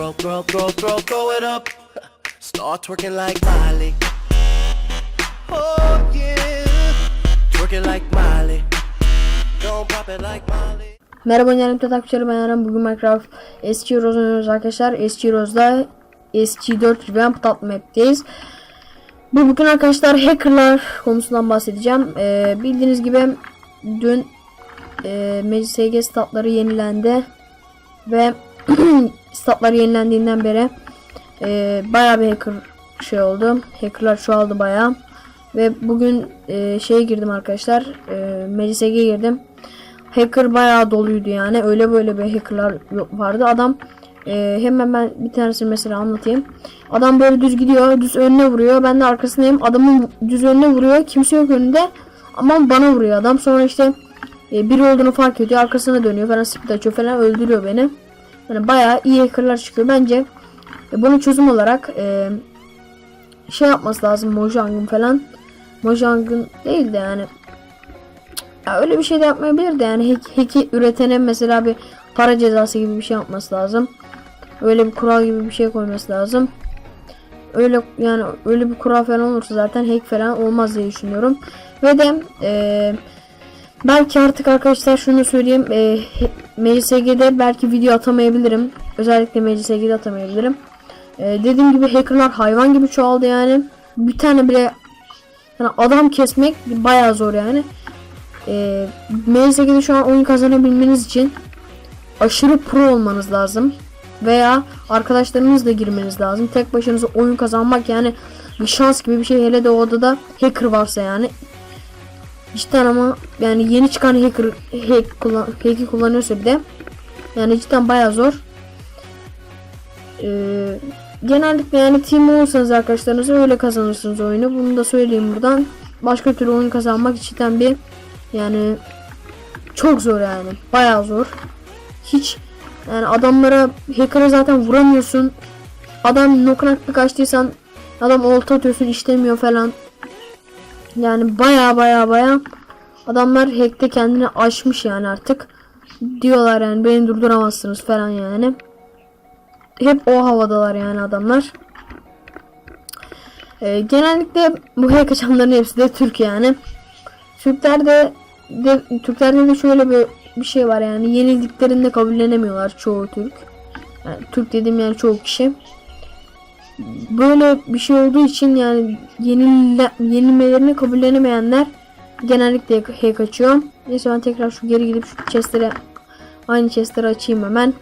Throw, throw, throw, throw, throw it up. Start twerking like Miley. Oh yeah. Twerking like Miley. Don't pop it like Miley. Merhaba Yarım Takipçileri ben Eren. Bugün Minecraft eski Heroes oynuyoruz arkadaşlar. Eski Heroes'da eski 4 Ramp Top Map'teyiz. Bu bugün arkadaşlar hackerlar konusundan bahsedeceğim. Ee, bildiğiniz gibi dün e, MCSG statları yenilendi ve statlar yenilendiğinden beri e, bayağı bir hacker şey oldu. Hackerlar çoğaldı bayağı. Ve bugün e, şeye girdim arkadaşlar. E, MCSG'ye girdim. Hacker bayağı doluydu yani. Öyle böyle bir hackerlar vardı. Adam e, hemen ben bir tanesini mesela anlatayım. Adam böyle düz gidiyor. Düz önüne vuruyor. Ben de arkasındayım. Adamın düz önüne vuruyor. Kimse yok önünde. Ama bana vuruyor adam. Sonra işte e, biri olduğunu fark ediyor. Arkasına dönüyor falan. Split açıyor falan. Öldürüyor beni. Yani bayağı iyi hackerlar çıkıyor. Bence e, bunu çözüm olarak e, şey yapması lazım. Mojang'ın falan. Mojang'ın değil de yani ya öyle bir şey de yapmayabilir de yani hack, hack'i üretene mesela bir para cezası gibi bir şey yapması lazım. Öyle bir kural gibi bir şey koyması lazım. Öyle yani öyle bir kural falan olursa zaten hack falan olmaz diye düşünüyorum. Ve de eee, belki artık arkadaşlar şunu söyleyeyim. E, MCSG'de belki video atamayabilirim. Özellikle MCSG'de atamayabilirim. E, dediğim gibi hackerlar hayvan gibi çoğaldı yani. Bir tane bile yani adam kesmek bayağı zor yani. E, MSG'de şu an oyun kazanabilmeniz için aşırı pro olmanız lazım. Veya arkadaşlarınızla girmeniz lazım. Tek başınıza oyun kazanmak yani bir şans gibi bir şey. Hele de o odada hacker varsa yani. Cidden ama yani yeni çıkan hacker hack kullan, hack'i kullanıyorsa bir de yani cidden baya zor. Ee, genellikle yani team olursanız arkadaşlarınızla öyle kazanırsınız oyunu. Bunu da söyleyeyim buradan. Başka türlü oyun kazanmak cidden bir yani çok zor yani. Bayağı zor. Hiç yani adamlara hacker'a zaten vuramıyorsun. Adam knockback'la kaçtıysan adam olta atıyorsun işlemiyor falan. Yani baya baya baya adamlar hack'te kendini aşmış yani artık. Diyorlar yani beni durduramazsınız falan yani. Hep o havadalar yani adamlar. Ee, genellikle bu hack açanların hepsi de Türk yani. Türklerde de Türklerde de şöyle bir bir şey var yani yenildiklerinde kabullenemiyorlar çoğu Türk. Yani Türk dediğim yani çoğu kişi. Böyle bir şey olduğu için yani yenile, yenilmelerini kabullenemeyenler genellikle hack açıyor. Neyse ben tekrar şu geri gidip şu chestleri aynı chestleri açayım hemen.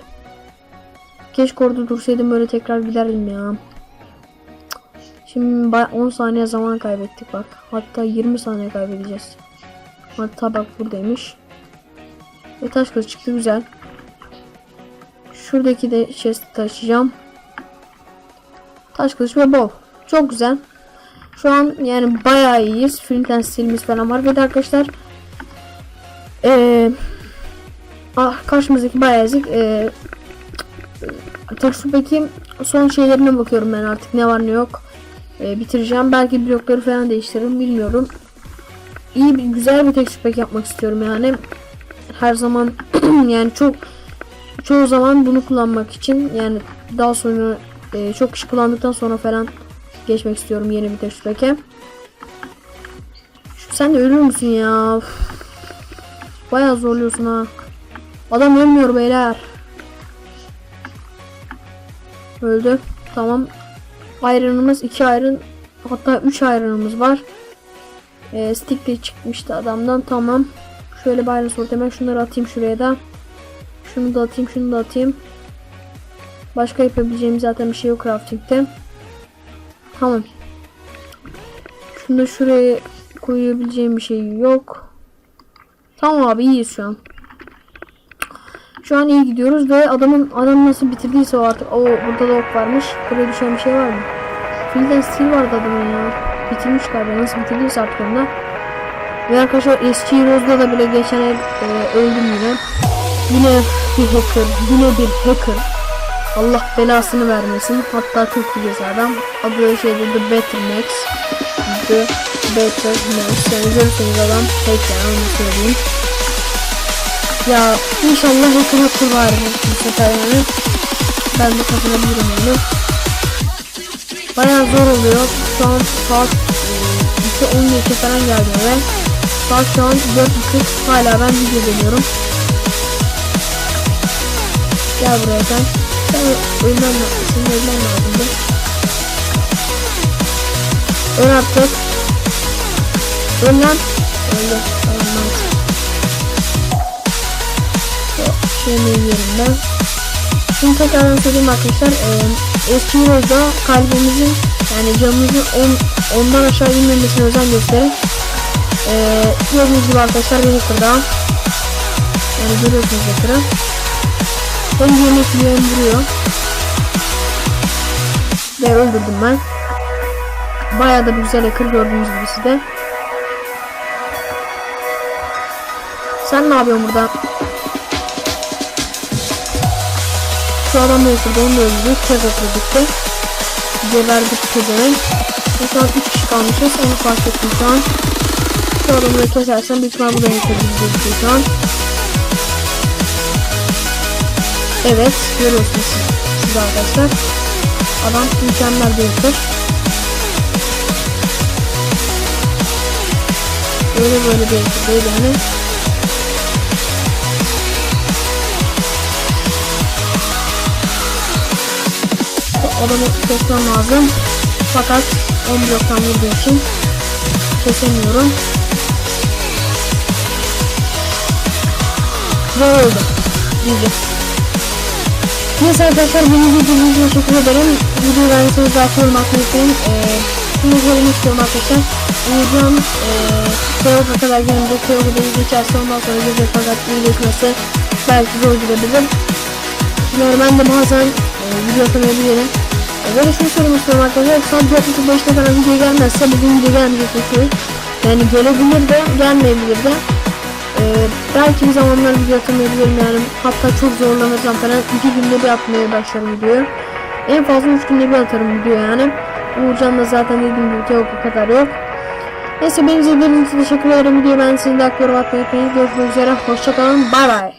Keşke orada dursaydım böyle tekrar giderdim ya. Şimdi bay- 10 saniye zaman kaybettik bak. Hatta 20 saniye kaybedeceğiz. Hatta bak buradaymış. Ve taş kılıç çıktı güzel. Şuradaki de chest'i taşıyacağım. Taş kılıç ve bow. Çok güzel. Şu an yani bayağı iyiyiz. Flint stilimiz falan var. Ve de arkadaşlar ee, ah, karşımızdaki bayağı ezik. Ee, Tekstup'taki son şeylerine bakıyorum ben artık ne var ne yok. Ee, bitireceğim. Belki blokları falan değiştiririm bilmiyorum. İyi bir güzel bir pack yapmak istiyorum yani. Her zaman yani çok çoğu zaman bunu kullanmak için yani daha sonra e, çok kişi kullandıktan sonra falan geçmek istiyorum yeni bir. Şu- Sen de ölür müsün ya? Üf. Bayağı zorluyorsun ha. Adam ölmüyor beyler. Öldü. Tamam. Iron'ımız 2 iron hatta 3 iron'ımız var. E, stick çıkmıştı adamdan. Tamam. Şöyle bayrağı sort hemen şunları atayım şuraya da. Şunu da atayım, şunu da atayım. Başka yapabileceğim zaten bir şey yok crafting'te. Tamam. Şunu şuraya koyabileceğim bir şey yok. Tamam abi iyiyiz şu an. Şu an iyi gidiyoruz ve adamın adam nasıl bitirdiyse o artık. O burada da ok varmış. Buraya düşen bir şey var mı? Filden steel vardı adamın ya. Bitirmiş galiba. Nasıl bitirdiyse artık onda. Ve arkadaşlar eski Heroes'da da bile geçen el e, öldüm yine. Yine bir hacker. Yine bir hacker. Allah belasını vermesin. Hatta Türk bilgisi adam. Adı şeyde The Better Max. The Better Max. Yani görürseniz adam hack yani onu söyleyeyim. Ya inşallah hacker var bu sefer yani. Ben de kazanabilirim yani. Bayağı zor oluyor. Şu an saat e, 2.10 geçe falan geldi ve saat şu an 4.30 hala ben video deniyorum. Gel buraya sen. Ölmem lazım. Senin ölmem lazımdı. Öl artık. Öl lan. Öldü. Tamam nice. Şöyle yiyorum ben. Şimdi tekrardan söyleyeyim arkadaşlar. Ee, eski Euro'da kalbimizin yani canımızın 10 ondan aşağı inmemesine özen gösterin. Ee, gördüğünüz gibi arkadaşlar beni kırdı. Yani görüyorsunuz ekranı. Hem yemek yiyor hem vuruyor. Ve öldürdüm ben. Bayağı da bir güzel hacker gördüğünüz gibi size. Sen ne yapıyorsun burada? Şu adam da öldürdü, onu da öldürdük. Tek oturdukta. Geberdik pezevenk. Ve şu an 3 kişi kalmışız, onu fark ettim şu an. Şu adamı da kesersen büyük ihtimal bu da gözüküyor şu an. Evet, görüyorsunuz siz, arkadaşlar. Adam mükemmel bir hacker. Böyle böyle bir değil yani. Bu adamı kesmem lazım. Fakat 10 bloktan vurduğu için kesemiyorum. Ve öldü. Diyecek. Neyse arkadaşlar beni izlediğiniz için teşekkür ederim. Videoyu beğendiyseniz like yorum atmayı unutmayın. Ee, şunu söylemek istiyorum arkadaşlar. Videom ee, Kyogo'ya kadar gelince Kyogo'da iyi geçerse ondan sonra gece fakat iyi geçmesi belki zor gidebilir. Yani ben de bazen e, video atamayabilirim. E, böyle şunu söylemek istiyorum arkadaşlar. Saat 4.35'te falan video gelmezse bugün video gelmeyecek çünkü. Yani gelebilir de gelmeyebilir de. E, belki bir zamanlar video atamayabilirim yani. Hatta çok zorlanırsam falan 2 günde bir atmaya başlarım videoyu. En fazla 3 günde bir atarım video yani. Uğurcan da zaten dediğim gibi yok o kadar yok. Neyse beni izlediğiniz için teşekkür ederim. Videoyu ben sizin de atmayı. Görüşmek üzere. Hoşçakalın. Bay bay.